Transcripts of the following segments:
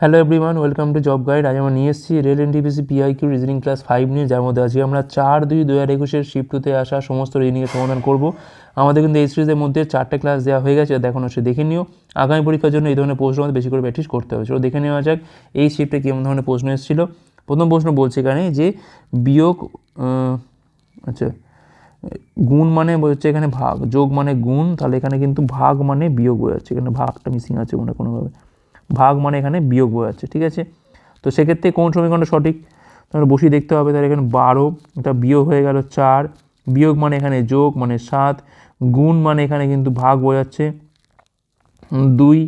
Hello everyone welcome to job guide আজ আমরা নিয়ে এসেছি rail NTPC PIQ reasoning class five নিয়ে, যার মধ্যে আজকে আমরা চার দুই দু হাজার একুশের শিফটুতে আসা সমস্ত রিজনিংয়ের সমাধান করব। আমাদের কিন্তু এই সিরিজের মধ্যে চারটে ক্লাস দেওয়া হয়ে গেছে দেখানো সে দেখে নিও। আগামী পরীক্ষার জন্য এই ধরনের প্রশ্ন আমাদের বেশি করে প্র্যাকটিস করতে হবে। চলো দেখে নেওয়া যাক এই শিফটে কেমন ধরনের প্রশ্ন এসেছিল। প্রথম প্রশ্ন বলছে এখানে যে বিয়োগ আচ্ছা গুণ মানে হচ্ছে এখানে ভাগ। যোগ মানে গুণ, তাহলে এখানে কিন্তু ভাগ মানে বিয়োগ বোঝাচ্ছে। এখানে ভাগটা মিসিং আছে মনে কোনোভাবে। ভাগ মানে এখানে বিয়োগ বোঝাচ্ছে ঠিক আছে? তো সেক্ষেত্রে কোন সমীকরণটা সঠিক? তাহলে বসিয়ে দেখতে হবে তাহলে এখানে বারো, এটা বিয়োগ হয়ে গেল চার, বিয়োগ মানে এখানে যোগ মানে সাত, গুণ মানে এখানে কিন্তু ভাগ বোঝাচ্ছে দুই,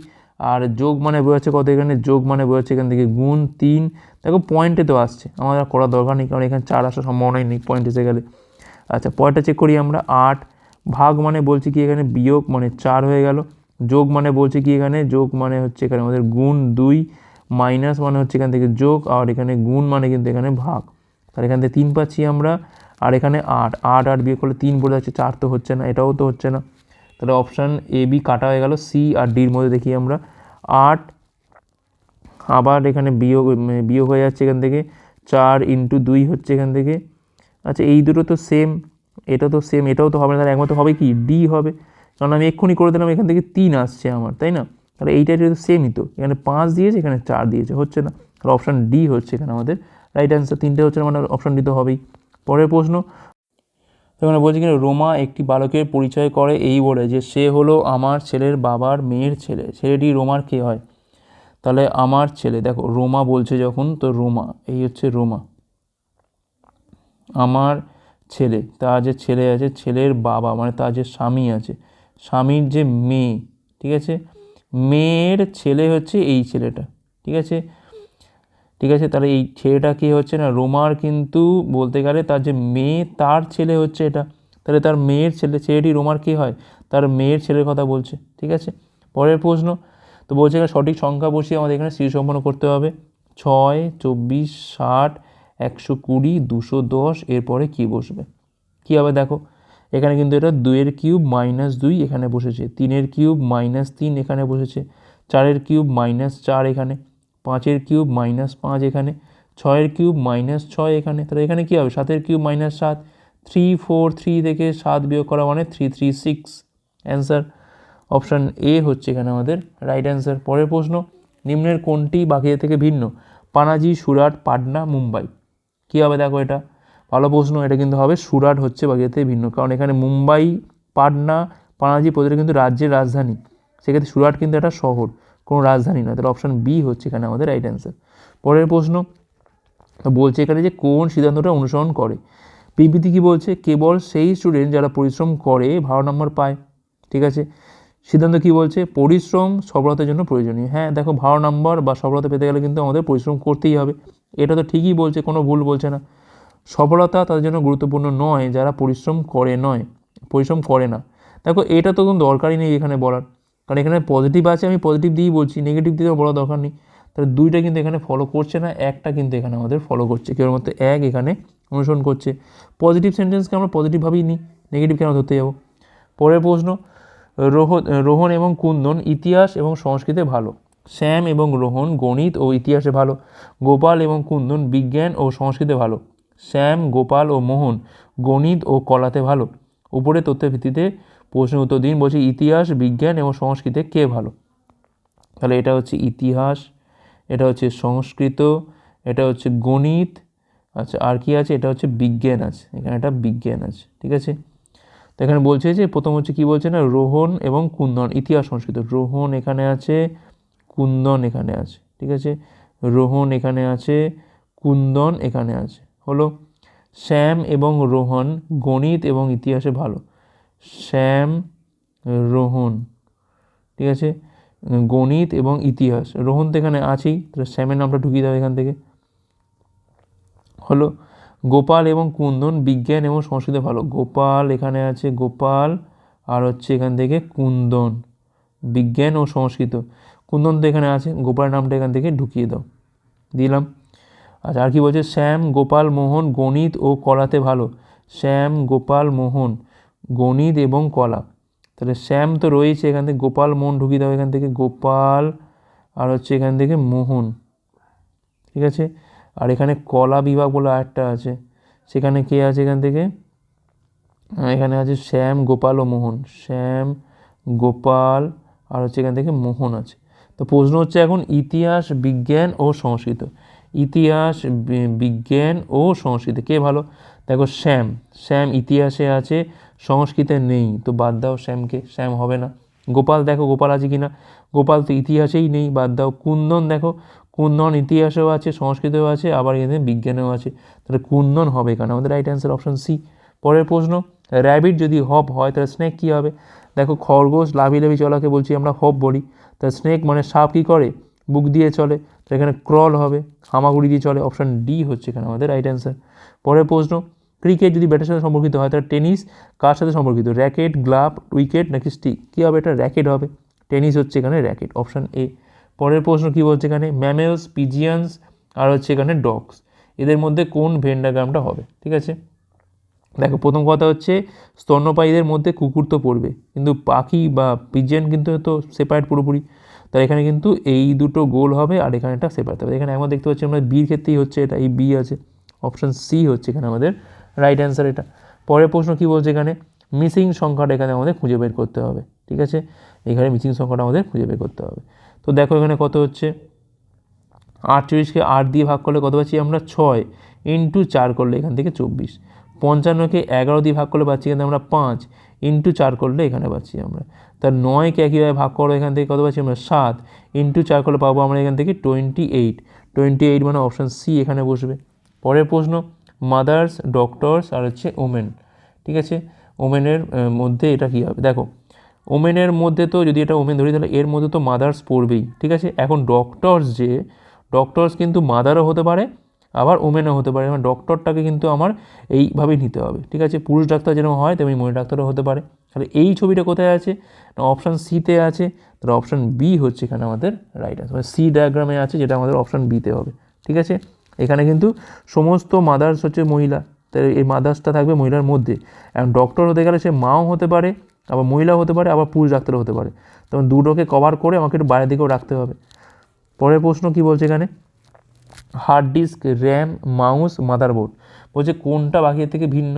আর যোগ মানে বোঝাচ্ছে কত এখানে? যোগ মানে বোঝাচ্ছে এখান থেকে গুণ তিন। দেখো পয়েন্টে তো আসছে, আমাদের করার দরকার নেই, কারণ এখানে চার আসার সম্ভাবনাই নেই পয়েন্ট এসে গেলে। আচ্ছা পয়েন্টটা চেক করি আমরা, আট, ভাগ মানে বলছি কি এখানে বিয়োগ মানে চার হয়ে গেল। যোগ মানে বলছে কি এখানে? যোগ মানে হচ্ছে এখানে আমাদের গুণ দুই, মাইনাস মানে হচ্ছে এখান থেকে যোগ, আর এখানে গুণ মানে কিন্তু এখানে ভাগ। তাহলে এখান থেকে তিন পাচ্ছি আমরা, আর এখানে আট। আট আট বিয়ে করলে তিন বলে যাচ্ছে, চার তো হচ্ছে না, এটাও তো হচ্ছে না। তাহলে অপশান এ, বি কাটা হয়ে গেল, সি আর ডির মধ্যে দেখি আমরা। আট, আবার এখানে বিয়োগ বিয়োগ হয়ে যাচ্ছে এখান থেকে, চার ইন্টু দুই হচ্ছে এখান থেকে। আচ্ছা এই দুটো তো সেম এটা তো সেম এটাও তো হবে না, তাহলে একমাত্র হবে কি? ডি হবে। কারণ আমি এক্ষুনি করে দিলাম, এখান থেকে তিন আসছে আমার, তাই না? তাহলে এইটা যেহেতু সেমই তো, এখানে পাঁচ দিয়েছে, এখানে চার দিয়েছে, হচ্ছে না? তাহলে অপশান ডি হচ্ছে এখানে আমাদের রাইট অ্যান্সার তিনটে হচ্ছে মানে অপশান ডি তো হবেই। পরের প্রশ্ন এখানে বলছি কিনা, রোমা একটি বালকের পরিচয় করে এই বলে যে, সে হলো আমার ছেলের বাবার মেয়ের ছেলে, ছেলেটি রোমার কে হয়? তাহলে আমার ছেলে, দেখো, রোমা বলছে যখন, তো রোমা, এই হচ্ছে রোমা। আমার ছেলে, তার যে ছেলে আছে, ছেলের বাবা মানে তার যে স্বামী আছে স্বামীর যে মেয়ে, ঠিক আছে? মেয়ের ছেলে হচ্ছে এই ছেলেটা, ঠিক আছে? ঠিক আছে, তাহলে এই ছেলেটা কি হচ্ছে না? রোমার কিন্তু বলতে গেলে তার যে মেয়ে, তার ছেলে হচ্ছে এটা। তাহলে তার মেয়ের ছেলে, ছেলেটি রোমার কি হয়? তার মেয়ের ছেলের কথা বলছে, ঠিক আছে? পরের প্রশ্ন, তো বলছে এখানে সঠিক সংখ্যা বসিয়ে আমাদের এখানে সিরিজ সম্পন্ন করতে হবে। ছয়, চব্বিশ, ষাট, একশো কুড়ি, দুশো দশ, এরপরে কী বসবে? কী হবে দেখো? এখানে কিন্তু এটা দুইয়ের কিউব মাইনাস দুই এখানে বসেছে, তিনের কিউব মাইনাস তিন এখানে বসেছে, চারের কিউব মাইনাস চার এখানে, পাঁচের কিউব মাইনাস পাঁচ এখানে, ছয়ের কিউব মাইনাস ছয় এখানে, তাহলে এখানে কী হবে? সাতের কিউব মাইনাস সাত, থ্রি ফোর থ্রি থেকে সাত বিয়োগ করা মানে three three six. Answer option A হচ্ছে এখানে আমাদের রাইট অ্যান্সার। পরের প্রশ্ন, নিম্নের কোনটি বাকিদের থেকে ভিন্ন? পানাজি, সুরাট, পাটনা, মুম্বাই। কী হবে দেখো এটা? ভালো প্রশ্ন, এটা কিন্তু হবে সুরাট হচ্ছে বাকিদের থেকে ভিন্ন। কারণ এখানে মুম্বাই, পাটনা, পানাজি প্রতিটা কিন্তু রাজ্যের রাজধানী। সেক্ষেত্রে সুরাট কিন্তু একটা শহর, কোনো রাজধানী নয়। তাহলে অপশান বি হচ্ছে এখানে আমাদের রাইট অ্যান্সার পরের প্রশ্ন বলছে এখানে যে কোন সিদ্ধান্তটা অনুসরণ করে? বিবৃতি কী বলছে? কেবল সেই স্টুডেন্ট যারা পরিশ্রম করে, ভালো নম্বর পায়। ঠিক আছে? সিদ্ধান্ত কি বলছে? পরিশ্রম সফলতার জন্য প্রয়োজনীয়। হ্যাঁ দেখো ভালো নম্বর বা সফলতা পেতে গেলে কিন্তু আমাদের পরিশ্রম করতেই হবে। এটা তো ঠিকই বলছে, কোনো ভুল বলছে না। সফলতা তাদের জন্য গুরুত্বপূর্ণ নয়, যারা পরিশ্রম করে নয়, পরিশ্রম করে না। দেখো, এটা তো কোনো দরকারই নেই এখানে বলার। কারণ এখানে পজিটিভ আছে, আমি পজিটিভ দিয়েই বলছি নেগেটিভ দিয়ে বলার দরকার নেই। তাহলে দুইটা কিন্তু এখানে ফলো করছে না, একটা কিন্তু এখানে আমাদের ফলো করছে, কেবলমাত্র এক এখানে অনুসরণ করছে। পজিটিভ সেন্টেন্সকে আমরা পজিটিভভাবেই নিই নেগেটিভ কেন ধরতে যাব? পরের প্রশ্ন, রোহন রোহন এবং কুন্দন ইতিহাস এবং সংস্কৃতে ভালো। শ্যাম এবং রোহন গণিত ও ইতিহাসে ভালো। গোপাল এবং কুন্দন বিজ্ঞান ও সংস্কৃতে ভালো। শ্যাম, গোপাল ও মোহন, গণিত ও কলাতে ভালো। উপরে তথ্যের ভিত্তিতে প্রশ্ন উত্তর দিন, বলছি ইতিহাস, বিজ্ঞান এবং সংস্কৃতে কে ভালো? তাহলে এটা হচ্ছে ইতিহাস, এটা হচ্ছে সংস্কৃত, এটা হচ্ছে গণিত আচ্ছা আর কি আছে? এটা হচ্ছে বিজ্ঞান আছে, এখানে একটা বিজ্ঞান আছে, ঠিক আছে? তো এখানে বলছে যে, প্রথম হচ্ছে কি বলছে না? রোহন এবং কুন্দন, ইতিহাস, সংস্কৃত। রোহন এখানে আছে, কুন্দন এখানে আছে, ঠিক আছে? রোহন এখানে আছে, কুন্দন এখানে আছে। হলো শ্যাম এবং রোহন গণিত এবং ইতিহাসে ভালো। শ্যাম, রোহন, ঠিক আছে? গণিত এবং ইতিহাস। রোহন তো এখানে আছেই, তাহলে শ্যামের নামটা ঢুকিয়ে দেবে এখান থেকে। হলো গোপাল এবং কুন্দন বিজ্ঞান এবং সংস্কৃতে ভালো। গোপাল এখানে আছে, গোপাল, আর হচ্ছে এখান থেকে কুন্দন, বিজ্ঞান ও সংস্কৃত। কুন্দন তো এখানে আছে, গোপালের নামটা এখান থেকে ঢুকিয়ে দাও। দিলাম। আচ্ছা আর কি বলছে? শ্যাম, গোপাল, মোহন, গণিত ও কলাতে ভালো। শ্যাম, গোপাল, মোহন, গণিত এবং কলা। তাহলে শ্যাম তো রয়েছে এখান থেকে, গোপাল, মোহন ঢুকিয়ে দাও এখান থেকে, গোপাল, আর হচ্ছে এখান থেকে মোহন। ঠিক আছে? আর এখানে কলা বিভাগ বলে আরেকটা আছে। সেখানে কে আছে এখান থেকে? এখানে আছে শ্যাম, গোপাল ও মোহন। শ্যাম, গোপাল, আর হচ্ছে এখান থেকে মোহন আছে। তো প্রশ্ন হচ্ছে এখন ইতিহাস, বিজ্ঞান ও সংস্কৃত। ইতিহাস বিজ্ঞান ও সংস্কৃত। কে ভালো? দেখো শ্যাম। শ্যাম ইতিহাসে আছে, সংস্কৃতে নেই। তো বাদ দাও শ্যামকে, শ্যাম হবে না। গোপাল দেখো, গোপাল আছে কি না গোপাল তো ইতিহাসেই নেই, বাদ দাও। কুন্দন দেখো, কুন্দন ইতিহাসেও আছে, সংস্কৃতেও আছে, আবার এখানে বিজ্ঞানেও আছে। তাহলে কুন্দন হবে এখানে আমাদের রাইট অ্যান্সার অপশন সি পরের প্রশ্ন র্যাবিট যদি হপ হয়, তাহলে স্নেক কী হবে? দেখো খরগোশ লাভি লাভি চলাকে বলছি আমরা হপ বলি। তাহলে স্নেক মানে সাপ কী করে? বুক দিয়ে চলে, তো এখানে ক্রল হবে, হামাগুড়ি দিয়ে চলে, অপশন ডি হচ্ছে এখানে আমাদের রাইট অ্যান্সার পরের প্রশ্ন, ক্রিকেট যদি ব্যাটের সাথে সম্পর্কিত হয়, তাহলে টেনিস কার সাথে সম্পর্কিত? র্যাকেট গ্লাভ উইকেট নাকি স্টিক কী হবে এটা? র্যাকেট হবে। টেনিস হচ্ছে এখানে র্যাকেট অপশন এ পরের প্রশ্ন কী বলছে এখানে? ম্যামেলস পিজিয়ান্স আর হচ্ছে এখানে ডগস এদের মধ্যে কোন ভেন্ডাগ্রামটা হবে? ঠিক আছে? দেখো, প্রথম কথা হচ্ছে, স্তন্যপায়ীদের মধ্যে কুকুর তো পড়বে, কিন্তু পাখি বা পিজিয়ান কিন্তু তো সেপারেট পুরোপুরি। তাই এখানে কিন্তু এই দুটো গোল হবে আর এখানে একটা সেপারেট। হবে এখানে এখন দেখতে পাচ্ছি আমরা বির ক্ষেত্রেই হচ্ছে, এটা এই বি আছে। অপশান সি হচ্ছে এখানে আমাদের রাইট অ্যান্সার এটা। পরের প্রশ্ন কী বলছে এখানে? মিসিং সংখ্যাটা এখানে আমাদের খুঁজে বের করতে হবে, ঠিক আছে? এখানে মিসিং সংখ্যাটা আমাদের খুঁজে বের করতে হবে। তো দেখো এখানে কত হচ্ছে? আটচল্লিশকে আট দিয়ে ভাগ করলে কত পাচ্ছি আমরা? ছয় ইন্টু চার করলে এখান থেকে চব্বিশ। পঞ্চান্নকে এগারো দিয়ে ভাগ করলে পাচ্ছি কিন্তু আমরা পাঁচ ইন্টু চার করলে এখানে পাচ্ছি আমরা। তার নয়কে একইভাবে ভাগ করো এখান থেকে কত পাচ্ছি আমরা? সাত ইন্টু চার করলে পাবো আমরা এখান থেকে টোয়েন্টি এইট টোয়েন্টি এইট মানে অপশান সি এখানে বসবে। পরের প্রশ্ন মাদার্স ডক্টরস আর হচ্ছে ওমেন ঠিক আছে? ওমেনের মধ্যে এটা কী হবে? দেখো ওমেনের মধ্যে তো যদি এটা ওমেন ধরি তাহলে এর মধ্যে তো মাদার্স পড়বেই। ঠিক আছে? এখন ডক্টরস যে ডক্টরস কিন্তু মাদারও হতে পারে, আবার ওমেনও হতে পারে। মানে ডক্টরটাকে কিন্তু আমার এইভাবেই নিতে হবে। ঠিক আছে? পুরুষ ডাক্তার যেরকম হয়, তেমনি মহিলা ডাক্তারও হতে পারে। তাহলে এই ছবিটা কোথায় আছে? না অপশান সিতে আছে। তাহলে অপশান বি হচ্ছে এখানে আমাদের রাইট আনসার মানে সি ডায়াগ্রামে আছে যেটা আমাদের অপশান বিতে হবে। ঠিক আছে? এখানে কিন্তু সমস্ত মাদার্স হচ্ছে মহিলা। তাই এই মাদার্সটা থাকবে মহিলার মধ্যে। এখন ডক্টর হতে গেলে সে মাও হতে পারে, আবার মহিলাও হতে পারে, আবার পুরুষ ডাক্তারও হতে পারে। তখন দুটোকে কভার করে আমাকে একটু বাইরের দিকেও রাখতে হবে। পরের প্রশ্ন কি বলছে এখানে? Hard disk RAM mouse motherboard বলছে কোনটা বাকির থেকে ভিন্ন?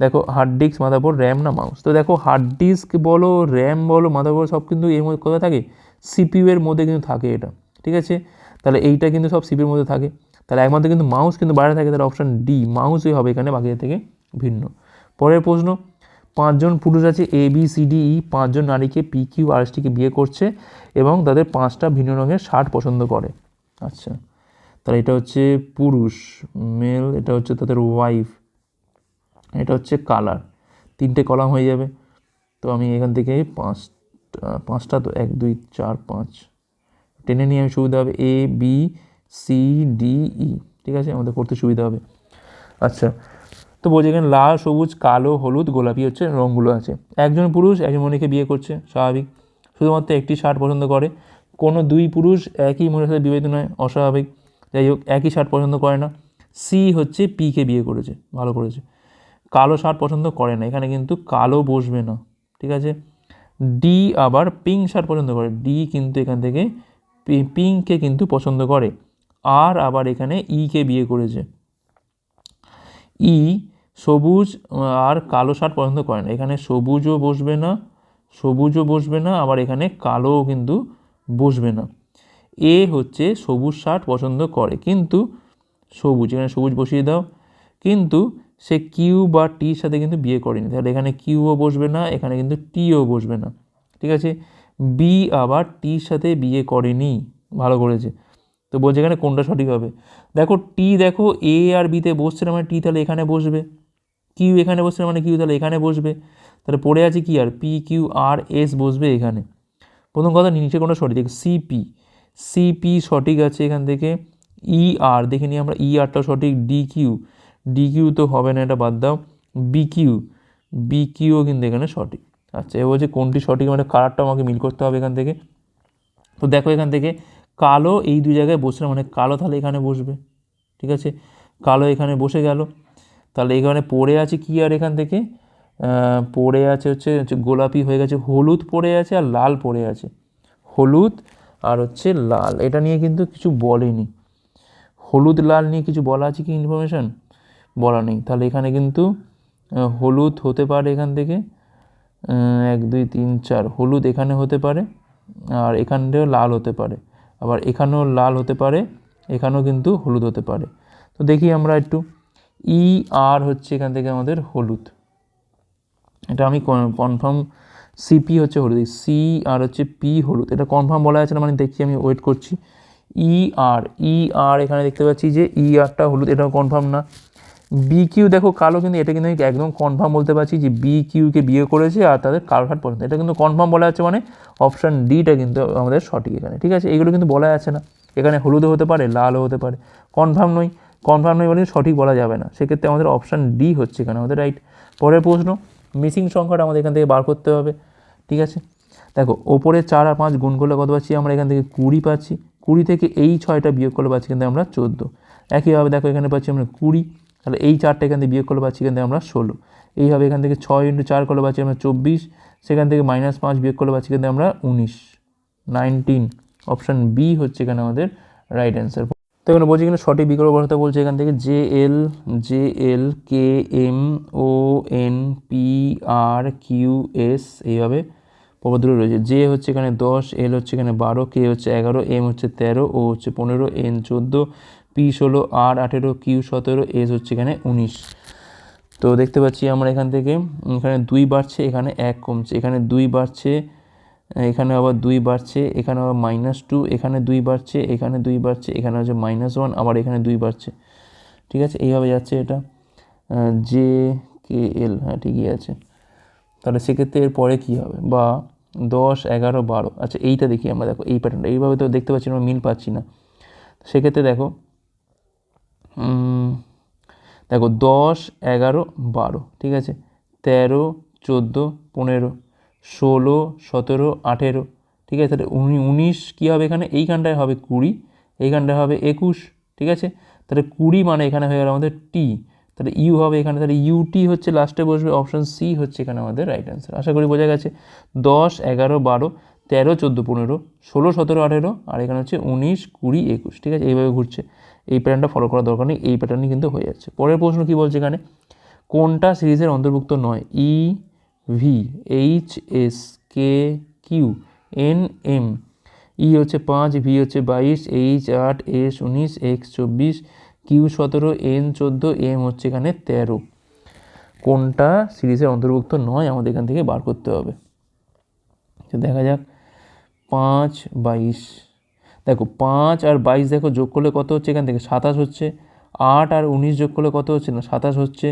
দেখো হার্ড ডিস্ক মাদারবোর্ড র্যাম না মাউস তো দেখো হার্ড ডিস্ক বলো র্যাম বলো মাদারবোর্ড সব কিন্তু এর মধ্যে কোথায় থাকে? সিপিইউ এর মধ্যে কিন্তু থাকে এটা, ঠিক আছে? তাহলে এইটা কিন্তু সব সিপির মধ্যে থাকে। তাহলে একমাত্র কিন্তু মাউস কিন্তু বাইরে থাকে, তাহলে অপশান ডি মাউসই হবে এখানে, বাকিদের থেকে ভিন্ন। পরের প্রশ্ন, পাঁচজন পুরুষ আছে A B C D E পাঁচজন নারীকে পি কিউ আর এসটিকে বিয়ে করছে এবং তাদের পাঁচটা ভিন্ন রঙের শার্ট পছন্দ করে। আচ্ছা তাহলে এটা হচ্ছে পুরুষ মেল এটা হচ্ছে তাদের ওয়াইফ এটা হচ্ছে কালার। তিনটে কলাম হয়ে যাবে। তো আমি এখান থেকে পাঁচটা পাঁচটা তো এক, দুই, চার, পাঁচ। টেনে নিয়ে আমি সুবিধা হবে A B C D E ঠিক আছে? আমাদের করতে সুবিধা হবে। আচ্ছা তো বলছি এখানে লাল, সবুজ, কালো, হলুদ, গোলাপি হচ্ছে রঙগুলো আছে। একজন পুরুষ, একজন মহিলাকে বিয়ে করছে, স্বাভাবিক। শুধুমাত্র একটি শার্ট পছন্দ করে। কোনো দুই পুরুষ একই মনের সাথে বিবাহিত নয়, অস্বাভাবিক। যাই হোক, একই শার্ট পছন্দ করে না। সি হচ্ছে পিকে বিয়ে করেছে, ভালো করেছে। কালো শার্ট পছন্দ করে না, এখানে কিন্তু কালো বসবে না, ঠিক আছে? ডি আবার পিঙ্ক শার্ট পছন্দ করে ডি কিন্তু এখান থেকে পিঙ্ককে কিন্তু পছন্দ করে। আর আবার এখানে ইকে বিয়ে করেছে। ই সবুজ আর কালো শার্ট পছন্দ করে না, এখানে সবুজও বসবে না, সবুজও বসবে না, আবার এখানে কালোও কিন্তু বসবে না। এ হচ্ছে সবুজ শার্ট পছন্দ করে, কিন্তু সবুজ, এখানে সবুজ বসিয়ে দাও, কিন্তু সে কিউ বা টির সাথে কিন্তু বিয়ে করেনি। তাহলে এখানে কিউও বসবে না, এখানে কিন্তু টিও বসবে না। ঠিক আছে? বি আবার টির সাথে বিয়ে করেনি। ভালো করেছে। তো বলছে এখানে কোনটা সঠিক হবে? দেখো টি দেখো এ আর বিতে বসছে না মানে টি তাহলে এখানে বসবে। কিউ এখানে বসছে না মানে কিউ তাহলে এখানে বসবে। তাহলে পড়ে আছে কি আর? পি কিউ আর এস বসবে এখানে। প্রথম কথা নিচে কোনো সঠিক? দেখ সিপি সিপি সঠিক আছে এখান থেকে। ই আর দেখে নিই আমরা। ই আরটাও সঠিক। ডি কিউ ডি কিউ তো হবে না, এটা বাদ দাও। বি কিউ বি কিউও কিন্তু এখানে সঠিক। আচ্ছা এবার বলছে কোনটি সঠিক মানে কালারটা আমাকে মিল করতে হবে এখান থেকে। তো দেখো এখান থেকে, কালো এই দুই জায়গায় বসলে মানে কালো তাহলে এখানে বসবে, ঠিক আছে? কালো এখানে বসে গেল। তাহলে এখানে পড়ে আছে কি আর এখান থেকে? পড়ে আছে হচ্ছে হচ্ছে গোলাপি হয়ে গেছে, হলুদ পড়ে আছে আর লাল পড়ে আছে। হলুদ আর হচ্ছে লাল, এটা নিয়ে কিন্তু কিছু বলেনি। হলুদ লাল নিয়ে কিছু বলা আছে কি ইনফরমেশান বলা নেই। তাহলে এখানে কিন্তু হলুদ হতে পারে এখান থেকে এক, দুই, তিন, চার। হলুদ এখানে হতে পারে, আর এখানটাও লাল হতে পারে। আবার এখানেও লাল হতে পারে, এখানেও কিন্তু হলুদ হতে পারে। তো দেখি আমরা একটু, ই, আর হচ্ছে এখান থেকে আমাদের হলুদ। এটা আমি কনফার্ম সিপি হচ্ছে হলুদ। সি আর হচ্ছে পি হলুদ। এটা কনফার্ম বলা আছে না মানে দেখছি আমি ওয়েট করছি। ই আর ই আর এখানে দেখতে পাচ্ছি যে ই আরটা হলুদ, এটাও কনফার্ম না। বি কিউ দেখো, কালো কিন্তু এটা কিন্তু একদম কনফার্ম বলতে পারছি যে বি কিউকে বিয়ে করেছে আর তাদের কালো হাট পছন্দ এটা কিন্তু কনফার্ম বলা আছে মানে অপশান ডিটা কিন্তু আমাদের সঠিক এখানে, ঠিক আছে? এগুলো কিন্তু বলা আছে না। এখানে হলুদও হতে পারে, লালও হতে পারে। কনফার্ম নই কনফার্ম নই বলে সঠিক বলা যাবে না। সেক্ষেত্রে আমাদের অপশান ডি হচ্ছে এখানে আমাদের রাইট পরের প্রশ্ন মিসিং সংখ্যাটা আমাদের এখান থেকে বার করতে হবে, ঠিক আছে? দেখো, ওপরে চার আর পাঁচ গুণ করলে কত পাচ্ছি? আমরা এখান থেকে কুড়ি পাচ্ছি। কুড়ি থেকে এই ছয়টা বিয়োগ করলে পাচ্ছি কিন্তু আমরা চোদ্দ। একইভাবে দেখো এখানে পাচ্ছি আমরা কুড়ি। তাহলে এই চারটা এখান থেকে বিয়োগ করলে পাচ্ছি এখান থেকে আমরা ষোলো। এইভাবে এখান থেকে ছয় ইন্টু চার করলে পাচ্ছি আমরা চব্বিশ। সেখান থেকে মাইনাস পাঁচ বিয়োগ করলে পাচ্ছি কিন্তু আমরা উনিশ। নাইনটিন অপশান বি হচ্ছে এখানে আমাদের রাইট অ্যান্সার তো এখানে বলছি এখানে সঠিক বিকল্প বসাতে বলছে এখান থেকে J L J L K M O N P R Q S এইভাবে পদগুলো রয়েছে। জে হচ্ছে এখানে দশ এল হচ্ছে এখানে বারো কে হচ্ছে এগারো এম হচ্ছে তেরো ও হচ্ছে পনেরো এন চোদ্দ পি ষোলো আর আঠেরো, কিউ সতেরো, এস হচ্ছে এখানে উনিশ। তো দেখতে পাচ্ছি আমরা এখান থেকে, এখানে দুই বাড়ছে, এখানে এক কমছে। এখানে দুই বাড়ছে, এখানে আবার দুই বাড়ছে, এখানে আবার মাইনাস টু এখানে দুই বাড়ছে, এখানে দুই বাড়ছে, এখানে হচ্ছে মাইনাস ওয়ান আবার এখানে দুই বাড়ছে। ঠিক আছে? এইভাবে যাচ্ছে এটা। জে কে এল হ্যাঁ ঠিকই আছে। তাহলে সেক্ষেত্রে এর পরে কী হবে? বা দশ, এগারো, বারো। আচ্ছা এইটা দেখি আমরা, দেখো, এই প্যাটার্নটা এইভাবে তো দেখতে পাচ্ছি আমরা মিল পাচ্ছি না। সেক্ষেত্রে দেখো দেখো দশ, এগারো, বারো, ঠিক আছে? তেরো, চোদ্দ, পনেরো, ষোলো, সতেরো, আঠেরো, ঠিক আছে? তাহলে উনি, উনিশ কী হবে এখানে? এইখানটায় হবে কুড়ি, এইখানটায় হবে একুশ, ঠিক আছে? তাহলে কুড়ি মানে এখানে হয়ে গেল আমাদের টি তাহলে ইউ হবে এখানে, তাহলে ইউটি হচ্ছে লাস্টে বসবে অপশান সি হচ্ছে এখানে আমাদের রাইট অ্যান্সার আশা করি বোঝা গেছে? দশ, এগারো, বারো, তেরো, চোদ্দ, পনেরো, ষোলো, সতেরো, আঠেরো, আর এখানে হচ্ছে উনিশ, কুড়ি, একুশ, ঠিক আছে? এইভাবে ঘুরছে। এই প্যাটার্নটা ফলো করার দরকার নেই, এই প্যাটার্নই কিন্তু হয়ে যাচ্ছে। পরের প্রশ্ন কী বলছে এখানে? কোনটা সিরিজের অন্তর্ভুক্ত নয়? E V H S K Q N M E হচ্ছে পাঁচ ভি হচ্ছে বাইশ এইচ আট এস উনিশ এক্স চব্বিশ কিউ সতেরো এন চোদ্দ এম হচ্ছে এখানে তেরো। কোনটা সিরিজের অন্তর্ভুক্ত নয় আমাদের এখান থেকে বার করতে হবে। দেখা যাক, পাঁচ, বাইশ। দেখো পাঁচ আর বাইশ দেখো যোগ করলে কত হচ্ছে এখান থেকে? সাতাশ হচ্ছে। আট আর উনিশ যোগ করলে কত হচ্ছে? না, সাতাশ হচ্ছে।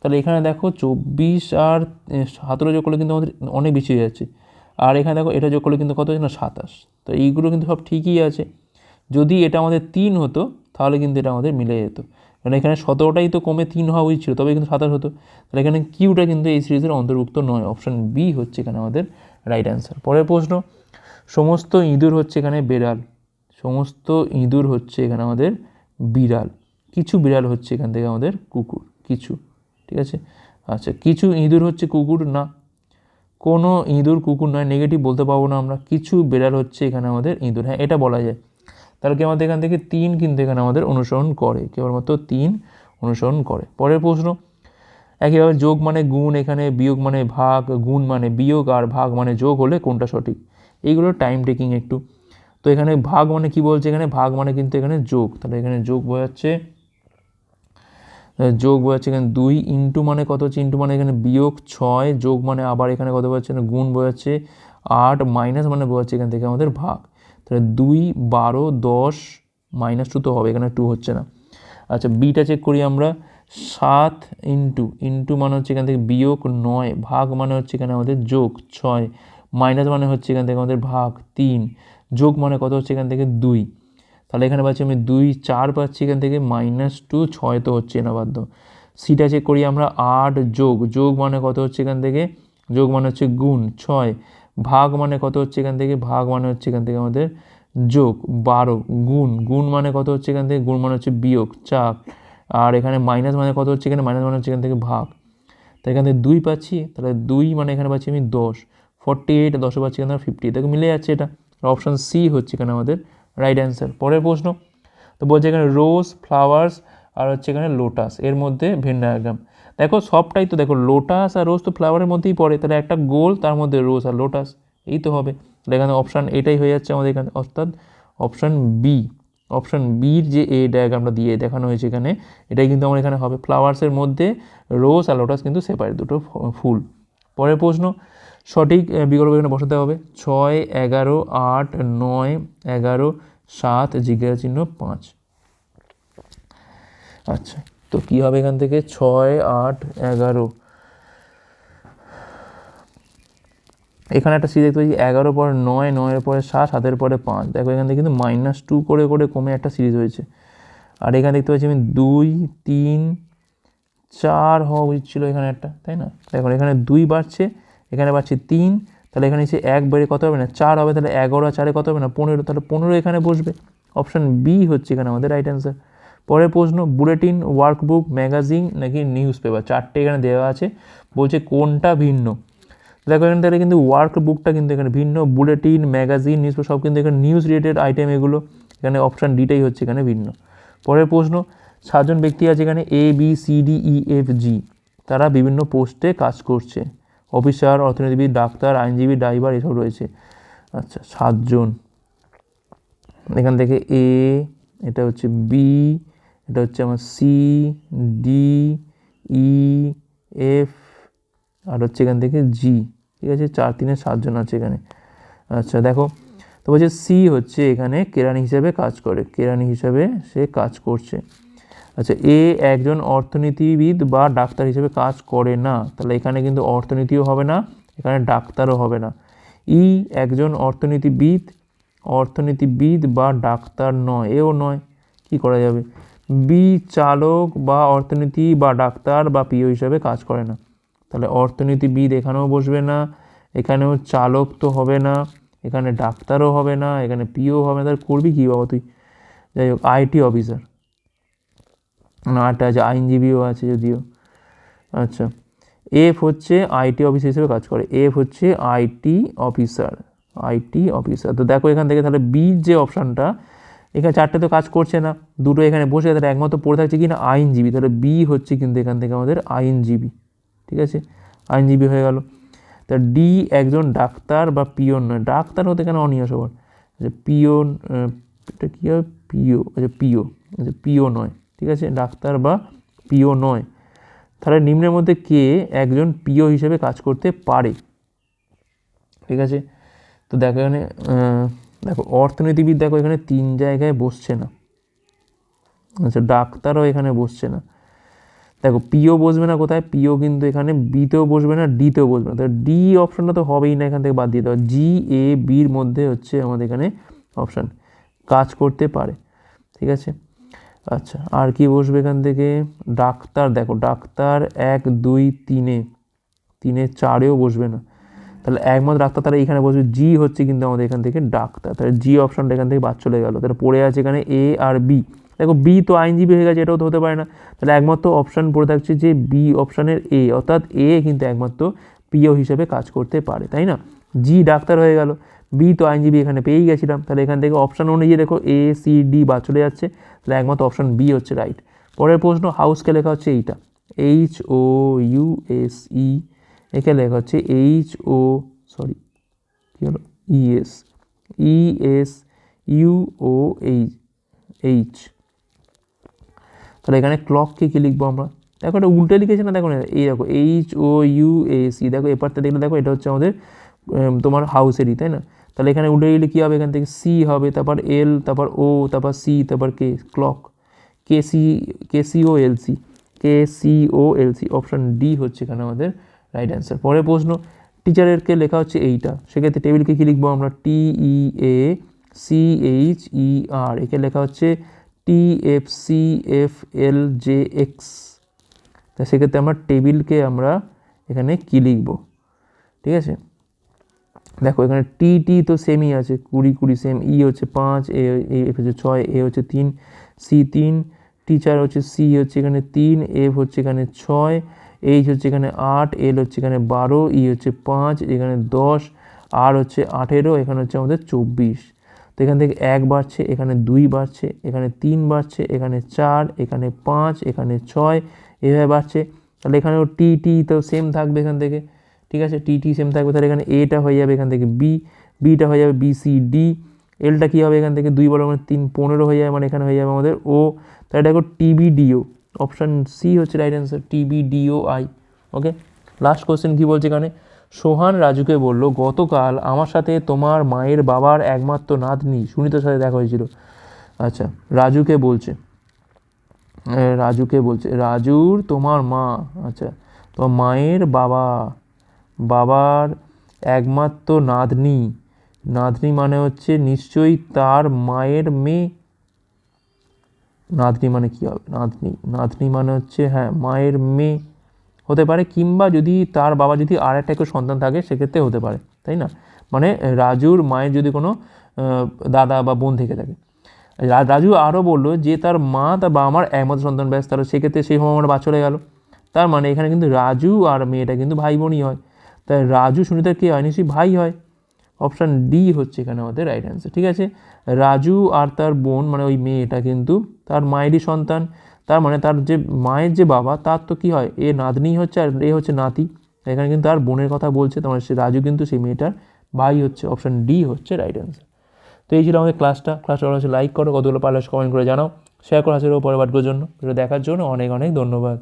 তাহলে এখানে দেখো চব্বিশ আর সতেরো যোগ করলে কিন্তু আমাদের অনেক বেশি হয়ে যাচ্ছে। আর এখানে দেখো এটা যোগ করলে কিন্তু কত হচ্ছে? না, সাতাশ। তো এইগুলো কিন্তু সব ঠিকই আছে। যদি এটা আমাদের তিন হতো, তাহলে কিন্তু এটা আমাদের মিলে যেত। কারণ এখানে সতেরোটাই তো কমে তিন হওয়া উচিত ছিল তবে কিন্তু সাতাশ হতো। তাহলে এখানে কিউটা কিন্তু এই সিরিজের অন্তর্ভুক্ত নয়। অপশান বি হচ্ছে এখানে আমাদের রাইট অ্যান্সার। পরের প্রশ্ন, সমস্ত ইঁদুর হচ্ছে এখানে বেড়াল। সমস্ত ইঁদুর হচ্ছে এখানে আমাদের বিড়াল। কিছু বিড়াল হচ্ছে এখান থেকে আমাদের কুকুর, কিছু, ঠিক আছে? আচ্ছা কিছু ইঁদুর হচ্ছে কুকুর? না। কোনো ইঁদুর কুকুর নয় নেগেটিভ বলতে পারব না আমরা। কিছু বিড়াল হচ্ছে এখানে আমাদের ইঁদুর। হ্যাঁ এটা বলা যায়। তাহলে কি আমাদের এখান থেকে? তিন কিন্তু এখানে আমাদের অনুসরণ করে। কেবলমাত্র তিন অনুসরণ করে। পরের প্রশ্ন, একইভাবে যোগ মানে গুণ এখানে, বিয়োগ মানে ভাগ, গুণ মানে বিয়োগ, আর ভাগ মানে যোগ হলে কোনটা সঠিক? এইগুলো টাইম টেকিং একটু। তো এখানে ভাগ মানে কি বলছে এখানে? ভাগ মানে কিন্তু এখানে যোগ। তাহলে এখানে যোগ বোঝাচ্ছে যোগ বোঝাচ্ছে এখানে দুই ইন্টু মানে কত হচ্ছে? ইন্টু মানে এখানে বিয়োগ ছয়, যোগ মানে আবার এখানে কত বোঝাচ্ছে? না গুণ বোঝাচ্ছে আট মাইনাস মানে বোঝাচ্ছে এখান থেকে আমাদের ভাগ। তাহলে দুই বারো দশ মাইনাস টু তো হবে, এখানে টু হচ্ছে না। আচ্ছা বিটা চেক করি আমরা। সাত ইন্টু ইন্টু মানে হচ্ছে এখান থেকে বিয়োগ নয়, ভাগ মানে হচ্ছে এখানে আমাদের যোগ ছয় মাইনাস মানে হচ্ছে এখান থেকে আমাদের ভাগ তিন। যোগ মানে কত হচ্ছে এখান থেকে দুই। তাহলে এখানে পাচ্ছি আমি দুই, চার পাচ্ছি এখান থেকে মাইনাস টু ছয় তো হচ্ছে না বাধ্য। সিটা চেক করি আমরা আট যোগ। যোগ মানে কত হচ্ছে এখান থেকে? যোগ মানে হচ্ছে গুণ, ছয়। ভাগ মানে কত হচ্ছে এখান থেকে? ভাগ মানে হচ্ছে এখান থেকে আমাদের যোগ, বারো। গুণ গুণ মানে কত হচ্ছে এখান থেকে? গুণ মানে হচ্ছে বিয়োগ, চার। আর এখানে মাইনাস মানে কত হচ্ছে এখানে? মাইনাস মানে হচ্ছে এখান থেকে ভাগ। তো এখান থেকে দুই পাচ্ছি, তাহলে দুই মানে এখানে পাচ্ছি আমি দশ। ফর্টি এইট দশে পাচ্ছি এখান এখানে ফিফটি দেখো মিলে যাচ্ছে এটা। অপশান সি হচ্ছে এখানে আমাদের রাইট অ্যান্সার পরের প্রশ্ন, তো বলছে এখানে রোজ ফ্লাওয়ার্স আর হচ্ছে এখানে লোটাস এর মধ্যে ভেন দেখো সবটাই তো দেখো লোটাস আর রোজ তো ফ্লাওয়ারের মধ্যেই পড়ে, তাহলে একটা গোল তার মধ্যে রোজ আর লোটাস এই তো হবে। তাহলে এখানে অপশান এটাই হয়ে যাচ্ছে আমাদের এখানে, অর্থাৎ অপশান বি অপশান বির যে এ ডায়াগ্রামটা দিয়ে দেখানো হয়েছে এখানে, এটাই কিন্তু আমার এখানে হবে। ফ্লাওয়ার্সের মধ্যে রোজ আর লোটাস কিন্তু সেপারেট দুটো ফুল। পরের প্রশ্ন সঠিক বিকল্প এখানে বসাতে হবে। ছয়, এগারো, আট, নয়, এগারো, সাত, জিজ্ঞাসা চিহ্ন, পাঁচ। আচ্ছা তো কী হবে এখান থেকে? ছয়, আট, এগারো। এখানে একটা সিরিজ দেখতে পাচ্ছি, এগারো পরে নয়, নয়ের পরে সাত, সাতের পরে পাঁচ। দেখো এখান থেকে কিন্তু মাইনাস টু করে করে কমে একটা সিরিজ হয়েছে। আর এখানে দেখতে পাচ্ছি আমি দুই, তিন, চার হওয়া উচিত ছিল এখানে একটা, তাই না? দেখো এখানে দুই বাড়ছে এখানে পাচ্ছি তিন, তাহলে এখানে এসে এক বেড়ে কত হবে না? চার হবে, তাহলে এগারো চারে কত হবে না? পনেরো, তাহলে পনেরো এখানে বসবে। অপশান বি হচ্ছে এখানে আমাদের রাইট অ্যান্সার পরের প্রশ্ন বুলেটিন ওয়ার্কবুক ম্যাগাজিন নাকি নিউজ পেপার চারটে এখানে দেওয়া আছে। বলছে কোনটা ভিন্ন? দেখো এখানে তাহলে কিন্তু ওয়ার্ক বুকটা কিন্তু এখানে ভিন্ন বুলেটিন ম্যাগাজিন নিউজ সব কিন্তু এখানে নিউজ রিলেটেড আইটেম এগুলো, এখানে অপশান ডিটাই হচ্ছে এখানে ভিন্ন। পরের প্রশ্ন, সাতজন ব্যক্তি আছে এখানে A B C D E F G তারা বিভিন্ন পোস্টে কাজ করছে। অফিসার, অর্থনীতিবিদ, ডাক্তার, আইনজীবী, ড্রাইভার এসব রয়েছে। আচ্ছা সাতজন এখান থেকে এ এটা হচ্ছে বি এটা হচ্ছে আমার সি ডি ই এফ আর হচ্ছে এখান থেকে জি ঠিক আছে, চার তিনের সাতজন আছে এখানে। আচ্ছা দেখো, তো বলছে সি হচ্ছে এখানে কেরানি হিসেবে কাজ করে। কেরানি হিসেবে সে কাজ করছে। আচ্ছা এ একজন অর্থনীতিবিদ বা ডাক্তার হিসেবে কাজ করে না, তাহলে এখানে কিন্তু অর্থনীতিও হবে না, এখানে ডাক্তারও হবে না। ই একজন অর্থনীতিবিদ অর্থনীতিবিদ বা ডাক্তার নয়, এও নয়, কি করা যাবে? বি চালক বা অর্থনীতি বা ডাক্তার বা পিও হিসাবে কাজ করে না। তাহলে অর্থনীতিবিদ এখানেও বসবে না, এখানেও চালক তো হবে না, এখানে ডাক্তারও হবে না, এখানে পিও হবে না, তাহলে করবি কী বাবা তুই? যাই হোক, আইটি অফিসার। একটা আছে, আইনজীবীও আছে যদিও। আচ্ছা এফ হচ্ছে আইটি অফিস হিসেবে কাজ করে। এফ হচ্ছে আইটি অফিসার আইটি অফিসার তো দেখো এখান থেকে তাহলে বি যে অপশানটা, এখানে চারটে তো কাজ করছে না, দুটো এখানে বসে তাহলে একমাত্র পড়ে থাকছে কি না আইনজীবী। তাহলে বি হচ্ছে কিন্তু এখান থেকে আমাদের আইনজীবী, ঠিক আছে? আইনজীবী হয়ে গেল। তা ডি একজন ডাক্তার বা পিওন নয়, ডাক্তার হতে কেন অনিয়া সবার? আচ্ছা পিওন এটা কী হবে? পিও আচ্ছা পিও আচ্ছা পিও নয়। ঠিক আছে? ডাক্তার বা পিও নয়। তাহলে নিম্নের মধ্যে কে একজন পিও হিসেবে কাজ করতে পারে? ঠিক আছে? তো দেখো এখানে দেখো, অর্থনীতিবিদ দেখো এখানে তিন জায়গায় বসছে না। আচ্ছা ডাক্তারও এখানে বসছে না। দেখো, পিও বসবে না কোথায়? পিও কিন্তু এখানে বিতেও বসবে না, ডিতেও বসবে না। তাহলে ডি অপশনটা তো হবেই না এখান থেকে বাদ দিয়ে দেওয়া জি, এ, বির মধ্যে হচ্ছে আমাদের এখানে অপশান, কাজ করতে পারে। ঠিক আছে? আচ্ছা আর কি বসবে এখান থেকে? ডাক্তার, দেখো, ডাক্তার এক, দুই, তিনে। তিনে, চারেও বসবে না। তাহলে একমাত্র ডাক্তার তারা এখানে বসবে। জি হচ্ছে কিন্তু আমাদের এখান থেকে ডাক্তার। তাহলে জি অপশনটা এখান থেকে বাদ চলে গেল। তাহলে পড়ে আছে এখানে এ আর বি দেখো বি তো আইনজীবী হয়ে গেছে, এটাও তো হতে পারে না। তাহলে একমাত্র অপশান পড়ে থাকছে যে বি অপশানের এ অর্থাৎ এ কিন্তু একমাত্র পিও হিসেবে কাজ করতে পারে, তাই না? জি ডাক্তার হয়ে গেল। বি তো আইনজীবী এখানে পেয়েই গেছিলাম। তাহলে এখান থেকে অপশান অনুযায়ী দেখো এ সি ডি বা চলে যাচ্ছে। তাহলে একমাত্র অপশান বি হচ্ছে রাইট পরের প্রশ্ন হাউসকে লেখা হচ্ছে এইটা। H O U S E একে লেখা হচ্ছে এইচ ও সরি কী হলো? ES E S U O H H তাহলে এখানে ক্লককে কী লিখব আমরা? দেখো এটা উল্টে লিখেছে না, দেখো না, এই দেখো H O U A C দেখো এপারটা দেখলে দেখো এটা হচ্ছে আমাদের তোমার হাউসেরই তাই না? তাহলে এখানে উঠে লিখলে কী হবে? এখান থেকে সি হবে, তারপর এল তারপর ও তারপর সি তারপর K clock K C K C O L C K C O L C option D হচ্ছে এখানে আমাদের রাইট অ্যান্সার পরের প্রশ্ন টিচারেরকে লেখা হচ্ছে এইটা? সেক্ষেত্রে টেবিলকে কী লিখব আমরা? টি ই এ সি এইচ ই আর একে লেখা হচ্ছে T F C F L J X তা সেক্ষেত্রে আমরা টেবিলকে আমরা এখানে কী লিখব? ঠিক আছে? দেখো, এখানে টি টি তো সেমই আছে, কুড়ি কুড়ি সেম ই হচ্ছে পাঁচ এ এফ হচ্ছে ছয় এ হচ্ছে তিন সি তিন টিচার হচ্ছে সি হচ্ছে এখানে তিন এফ হচ্ছে এখানে ছয় এইচ হচ্ছে এখানে আট এল হচ্ছে এখানে বারো ই হচ্ছে পাঁচ, এখানে দশ আর হচ্ছে আঠেরো, এখানে হচ্ছে আমাদের চব্বিশ। তো এখান থেকে এক বাড়ছে, এখানে দুই বাড়ছে, এখানে তিন বাড়ছে, এখানে চার, এখানে পাঁচ, এখানে ছয়, এভাবে বাড়ছে। তাহলে এখানেও টি টি তো সেম থাকবে এখান থেকে। ঠিক আছে? টি টি সেম থাকবে। তাহলে এখানে এটা হয়ে যাবে এখান থেকে বি বিটা হয়ে যাবে বি সি ডি এলটা কী হবে এখান থেকে? দুই বড় মানে তিন, পনেরো হয়ে যাবে মানে এখানে হয়ে যাবে আমাদের ও তাহলে দেখো টিবিডিও অপশান সি হচ্ছে right answer TBDO I okay last question কী বলছে এখানে? সোহান রাজুকে বলল, গতকাল আমার সাথে তোমার মায়ের বাবার একমাত্র নাতনি। সুনীতার সাথে দেখা হয়েছিল। আচ্ছা রাজুকে বলছে রাজুকে বলছে, রাজুর তোমার মা। আচ্ছা তোমার মায়ের বাবা। বাবার একমাত্র নাতনি। নাতনি মানে হচ্ছে নিশ্চয়ই তার মায়ের মেয়ে। নাতনি মানে কী হবে? নাতনি। নাতনি মানে হচ্ছে হ্যাঁ মায়ের মেয়ে। হতে পারে কিংবা যদি তার বাবা যদি আর একটা কেউ সন্তান থাকে, সেক্ষেত্রে হতে পারে, তাই না? মানে রাজুর মায়ের যদি কোনো দাদা বা বোন থেকে থাকে। রাজু আরও বলল যে তার মা, তার বাবা মার একমাত্র সন্তান ব্যস্ত সেক্ষেত্রে সেই সময় আমার বাদ চলে গেল। তার মানে এখানে কিন্তু রাজু আর মেয়েটা কিন্তু ভাই বোনই হয়। তাই রাজু সুনিতার কে? হয় ভাই হয়। অপশান ডি হচ্ছে এখানে আমাদের রাইট অ্যান্সার ঠিক আছে? রাজু আর তার বোন মানে ওই মেয়েটা কিন্তু, তার মায়েরই সন্তান। তার মানে তার যে মায়ের যে বাবা, তার তো কী হয়? এ নাতনি হচ্ছে আর এ হচ্ছে নাতি। এখানে কিন্তু তার বোনের কথা বলছে, তার মানে সে রাজু কিন্তু সেই মেয়েটার ভাই হচ্ছে। অপশান ডি হচ্ছে রাইট অ্যান্সার তো এই ছিল আমাদের ক্লাসটা ক্লাসটা হচ্ছে লাইক করো, কতগুলো পারলে কমেন্ট করে জানাও। শেয়ার করো হাসির পরবর্তীর জন্য। ভিডিও দেখার জন্য অনেক অনেক ধন্যবাদ।